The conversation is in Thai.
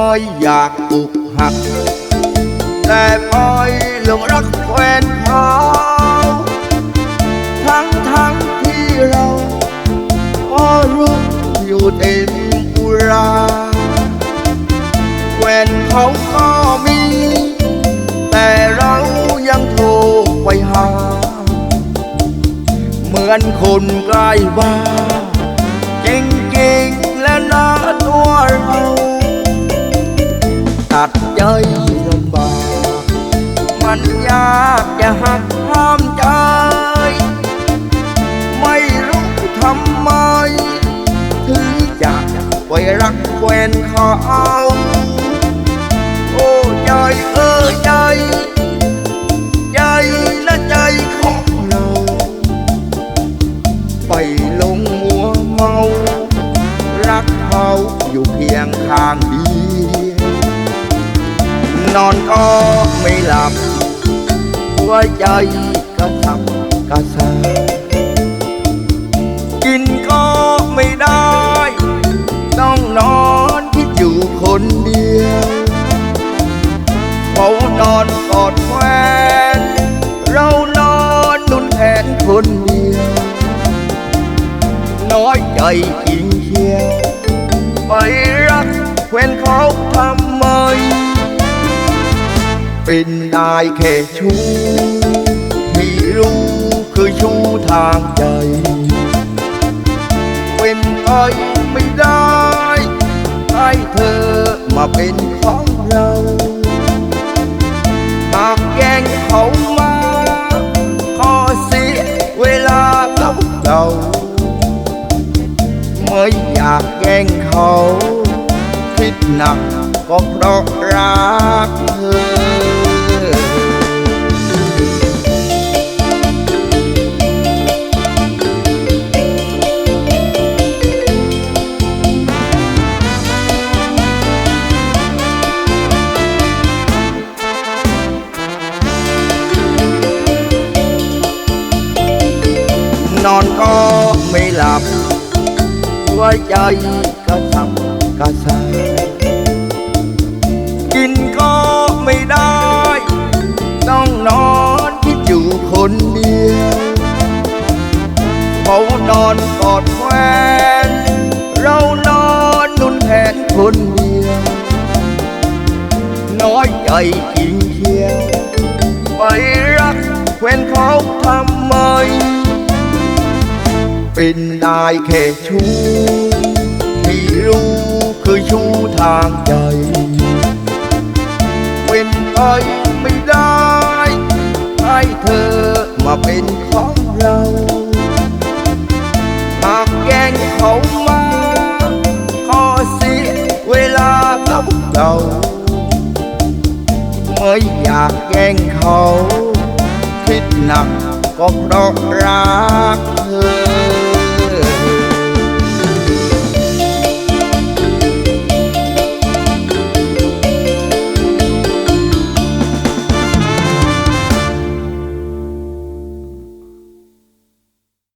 ไม่อยากอุกหัก แต่ปล่อยหลงรักแฟนเขาทั้งทั้งที่เราก็รู้อยู่เต็มอุราแฟนเขาก็มี แต่เรายังโทรไปหา เหมือนคนใกล้บ้านจริง ตัดใจลำบาก มันยากจะหักห้ามใจ ไม่รู้ทำไม ถึงจะไว้รักแฟนเขาโอ้ใจเออใจ ใจและใจของเรา ไปลงมัวเมา รักเขาอยู่เพียงข้างเดียว นอนก็ไม่หลับหัวใจกระสับกระส่ายกินก็ไม่ได้ ต้องนอนคิดอยู่คนเดียวเขานอนกอดแฟนเรานอนนุ่นแทนคนเดียว น้อยใจจริงเชียวไปรักแฟนเขาทำไม เป็นนายแค่ชู้ที่รู้คือชู้ทางใจ เป็นไปไม่ได้ให้เธอมาเป็นของเราหากแย่งเขามาขอเสียเวลากับเราไม่อยากแย่งเขา คิดหนักก็เพราะรัก นอนก็ไม่หลับหัวใจกระสับกระส่ายกินก็ไม่ได้ ต้องนอนคิดอยู่คนเดียวเขานอนกอดแฟนเรานอนนุ่นแทนคนเดียว น้อยใจจริงเชียวไปรักแฟนเขาทำไม เป็นนายแค่ชู้ที่รู้คือชู้ทางใจ เป็นไปไม่ได้ ให้เธอมาเป็นของเราหากแย่งเขามาขอเสียเวลากับเราไม่อยากแย่งเขา คิดหนักก็เพราะรักเธอ